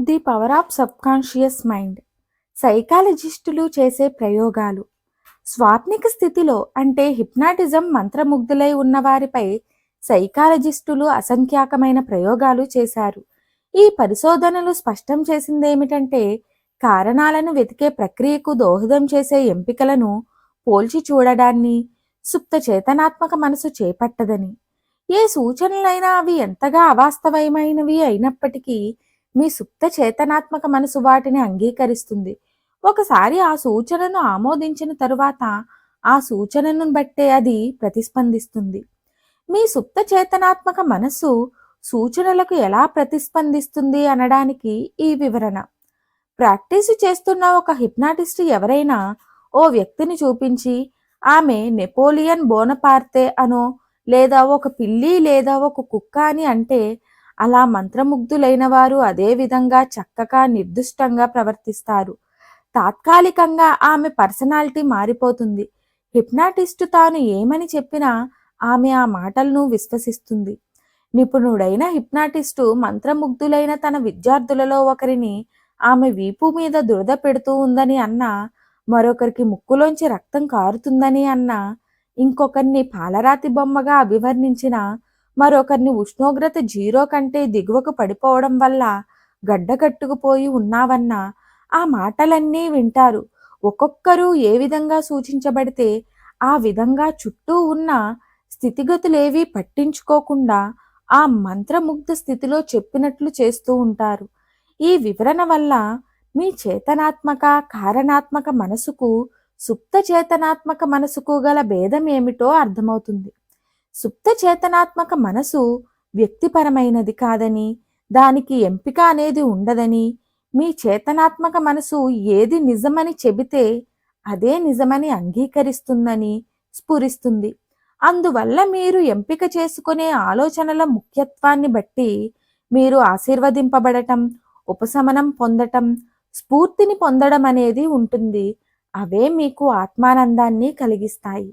The power of subconscious mind. సైకాలజిస్టులు చేసే ప్రయోగాలు. స్వాప్నిక స్థితిలో అంటే హిప్నాటిజం మంత్రముగ్ధులై ఉన్న వారిపై సైకాలజిస్టులు అసంఖ్యాకమైన ప్రయోగాలు చేశారు. ఈ పరిశోధనలు స్పష్టం చేసిందేమిటంటే కారణాలను వెతికే ప్రక్రియకు దోహదం చేసే ఎంపికలను పోల్చి చూడడాన్ని సుప్త చేతనాత్మక మనసు చేపట్టదని. ఏ సూచనలైనా అవి ఎంతగా అవాస్తవమైనవి అయినప్పటికీ మీ సుప్త చేతనాత్మక మనసు వాటిని అంగీకరిస్తుంది. ఒకసారి ఆ సూచనను ఆమోదించిన తరువాత ఆ సూచనను బట్టే అది ప్రతిస్పందిస్తుంది. మీ సుప్త చేతనాత్మక మనస్సు సూచనలకు ఎలా ప్రతిస్పందిస్తుంది అనడానికి ఈ వివరణ. ప్రాక్టీసు చేస్తున్న ఒక హిప్నాటిస్ట్ ఎవరైనా ఓ వ్యక్తిని చూపించి ఆమె నెపోలియన్ బోనపార్తే అనో లేదా ఒక పిల్లి లేదా ఒక కుక్క అని అంటే అలా మంత్రముగ్ధులైన వారు అదే విధంగా చక్కగా నిర్దిష్టంగా ప్రవర్తిస్తారు. తాత్కాలికంగా ఆమె పర్సనాలిటీ మారిపోతుంది. హిప్నాటిస్టు తాను ఏమని చెప్పినా ఆమె ఆ మాటలను విశ్వసిస్తుంది. నిపుణుడైన హిప్నాటిస్టు మంత్రముగ్ధులైన తన విద్యార్థులలో ఒకరిని ఆమె వీపు మీద దురద పెడుతూ ఉందని అన్నా మరొకరికి ముక్కులోంచి రక్తం కారుతుందని అన్నా ఇంకొకరిని పాలరాతి బొమ్మగా అభివర్ణించిన మరొకరిని ఉష్ణోగ్రత జీరో కంటే దిగువకు పడిపోవడం వల్ల గడ్డకట్టుకుపోయి ఉన్నావన్నా ఆ మాటలన్నీ వింటారు. ఒక్కొక్కరు ఏ విధంగా సూచించబడితే ఆ విధంగా చుట్టూ ఉన్న స్థితిగతులేవీ పట్టించుకోకుండా ఆ మంత్రముగ్ధ స్థితిలో చెప్పినట్లు చేస్తూ ఉంటారు. ఈ వివరణ వల్ల మీ చేతనాత్మక కారణాత్మక మనసుకు సుప్త చేతనాత్మక మనసుకు గల భేదం ఏమిటో అర్థమవుతుంది. సుప్త చేతనాత్మక మనసు వ్యక్తిపరమైనది కాదని దానికి ఎంపిక అనేది ఉండదని మీ చేతనాత్మక మనసు ఏది నిజమని చెబితే అదే నిజమని అంగీకరిస్తుందని స్ఫురిస్తుంది. అందువల్ల మీరు ఎంపిక చేసుకునే ఆలోచనల ముఖ్యత్వాన్ని బట్టి మీరు ఆశీర్వదింపబడటం ఉపశమనం పొందటం స్ఫూర్తిని పొందడం అనేది ఉంటుంది. అవే మీకు ఆత్మానందాన్ని కలిగిస్తాయి.